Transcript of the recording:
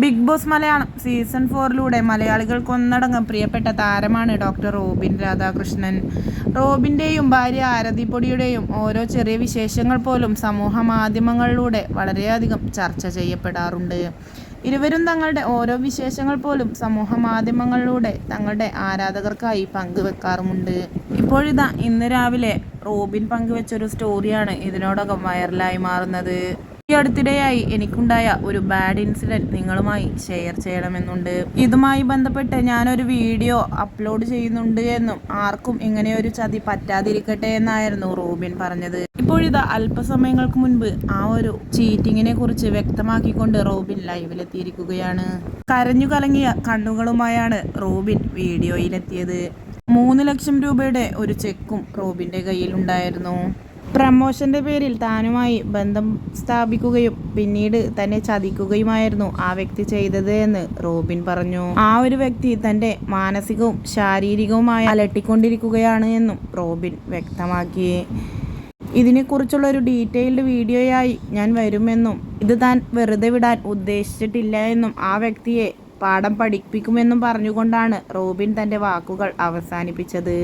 Big Boss Malayalam season ഫോറിലൂടെ മലയാളികൾക്ക് ഒന്നടങ്കം പ്രിയപ്പെട്ട താരമാണ് ഡോക്ടർ റോബിൻ രാധാകൃഷ്ണൻ. റോബിന്റെയും ഭാര്യ ആരതിപ്പൊടിയുടെയും ഓരോ ചെറിയ വിശേഷങ്ങൾ പോലും സമൂഹ മാധ്യമങ്ങളിലൂടെ വളരെയധികം ചർച്ച ചെയ്യപ്പെടാറുണ്ട്. ഇരുവരും തങ്ങളുടെ ഓരോ വിശേഷങ്ങൾ പോലും സമൂഹ മാധ്യമങ്ങളിലൂടെ തങ്ങളുടെ ആരാധകർക്കായി പങ്കുവെക്കാറുമുണ്ട്. ഇപ്പോഴിതാ ഇന്ന് രാവിലെ റോബിൻ പങ്കുവെച്ചൊരു സ്റ്റോറിയാണ് ഇതിനോടകം വൈറലായി മാറുന്നത്. ഈ അടുത്തിടെയായി എനിക്കുണ്ടായ ഒരു ബാഡ് ഇൻസിഡന്റ് നിങ്ങളുമായി ഷെയർ ചെയ്യണമെന്നുണ്ട്. ഇതുമായി ബന്ധപ്പെട്ട് ഞാനൊരു വീഡിയോ അപ്ലോഡ് ചെയ്യുന്നുണ്ട് എന്നും ആർക്കും ഇങ്ങനെയൊരു ചതി പറ്റാതിരിക്കട്ടെ എന്നായിരുന്നു റോബിൻ പറഞ്ഞത്. ഇപ്പോഴിതാ അല്പസമയങ്ങൾക്ക് മുൻപ് ആ ഒരു ചീറ്റിങ്ങിനെ കുറിച്ച് വ്യക്തമാക്കിക്കൊണ്ട് റോബിൻ ലൈവിലെത്തിയിരിക്കുകയാണ്. കരഞ്ഞു കലങ്ങിയ കണ്ണുകളുമായാണ് റോബിൻ വീഡിയോയിലെത്തിയത്. മൂന്ന് ലക്ഷം രൂപയുടെ ഒരു ചെക്കും റോബിന്റെ കയ്യിലുണ്ടായിരുന്നു. പ്രമോഷന്റെ പേരിൽ താനുമായി ബന്ധം സ്ഥാപിക്കുകയും പിന്നീട് തന്നെ ചതിക്കുകയുമായിരുന്നു ആ വ്യക്തി ചെയ്തത് എന്ന് റോബിൻ പറഞ്ഞു. ആ ഒരു വ്യക്തി തന്റെ മാനസികവും ശാരീരികവുമായി അലട്ടിക്കൊണ്ടിരിക്കുകയാണ് എന്നും റോബിൻ വ്യക്തമാക്കി. ഇതിനെക്കുറിച്ചുള്ള ഒരു ഡീറ്റെയിൽഡ് വീഡിയോയായി ഞാൻ വരുമെന്നും ഇത് താൻ വെറുതെ വിടാൻ ഉദ്ദേശിച്ചിട്ടില്ല എന്നും ആ വ്യക്തിയെ പാഠം പഠിപ്പിക്കുമെന്നും പറഞ്ഞുകൊണ്ടാണ് റോബിൻ തന്റെ വാക്കുകൾ അവസാനിപ്പിച്ചത്.